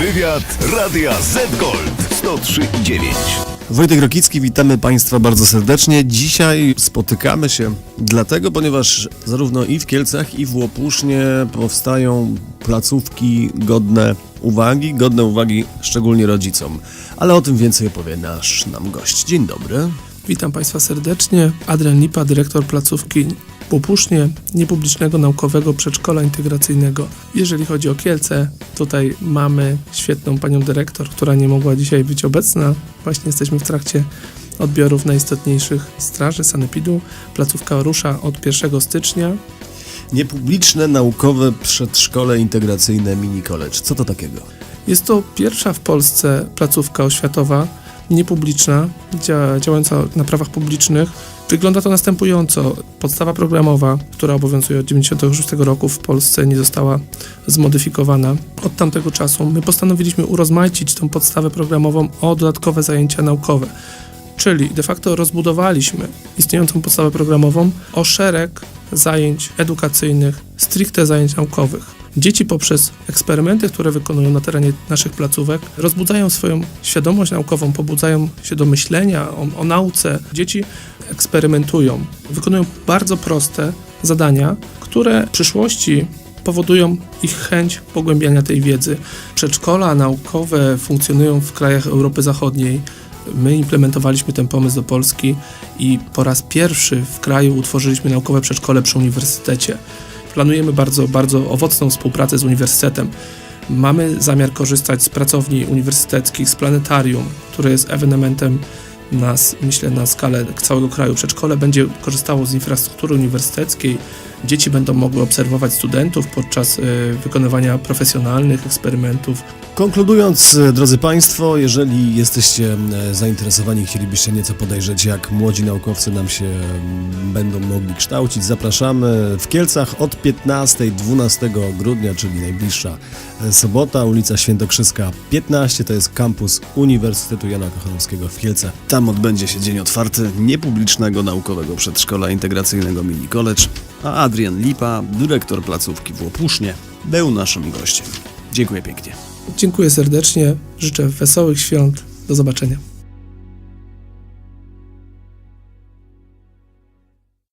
Wywiad Radia Z Gold 103 i 9. Wojtek Rokicki, witamy Państwa bardzo serdecznie. Dzisiaj spotykamy się dlatego, ponieważ zarówno i w Kielcach, i w Łopusznie powstają placówki godne uwagi, godne uwagi szczególnie rodzicom. Ale o tym więcej opowie nasz nam gość. Dzień dobry. Witam Państwa serdecznie. Adrian Lipa, dyrektor placówki Pupusznie Niepublicznego Naukowego Przedszkola Integracyjnego. Jeżeli chodzi o Kielce, tutaj mamy świetną panią dyrektor, która nie mogła dzisiaj być obecna. Właśnie jesteśmy w trakcie odbiorów najistotniejszych straży Sanepidu. Placówka rusza od 1 stycznia. Niepubliczne naukowe przedszkole integracyjne Mini College. Co to takiego? Jest to pierwsza w Polsce placówka oświatowa, niepubliczna, dzia- działająca na prawach publicznych. Wygląda to następująco. Podstawa programowa, która obowiązuje od 1996 roku w Polsce, nie została zmodyfikowana. Od tamtego czasu my postanowiliśmy urozmaicić tą podstawę programową o dodatkowe zajęcia naukowe. Czyli de facto rozbudowaliśmy istniejącą podstawę programową o szereg zajęć edukacyjnych, stricte zajęć naukowych. Dzieci poprzez eksperymenty, które wykonują na terenie naszych placówek, rozbudzają swoją świadomość naukową, pobudzają się do myślenia o, o nauce. Dzieci eksperymentują, wykonują bardzo proste zadania, które w przyszłości powodują ich chęć pogłębiania tej wiedzy. Przedszkola naukowe funkcjonują w krajach Europy Zachodniej. My implementowaliśmy ten pomysł do Polski i po raz pierwszy w kraju utworzyliśmy naukowe przedszkole przy uniwersytecie. Planujemy bardzo, bardzo owocną współpracę z uniwersytetem. Mamy zamiar korzystać z pracowni uniwersyteckich, z planetarium, które jest ewenementem na, myślę, na skalę całego kraju. Przedszkole będzie korzystało z infrastruktury uniwersyteckiej. Dzieci będą mogły obserwować studentów podczas e, wykonywania profesjonalnych eksperymentów. Konkludując, e, drodzy Państwo, jeżeli jesteście zainteresowani, chcielibyście nieco podejrzeć, jak młodzi naukowcy nam się będą mogli kształcić, zapraszamy w Kielcach od 15-12 grudnia, czyli najbliższa e, sobota, ulica Świętokrzyska 15, to jest kampus Uniwersytetu Jana Kochanowskiego w Kielcach. Tam odbędzie się dzień otwarty niepublicznego naukowego przedszkola integracyjnego Mini College, a Adrian Lipa, dyrektor placówki w Łopusznie, był naszym gościem. Dziękuję pięknie. Dziękuję serdecznie, życzę wesołych świąt. Do zobaczenia.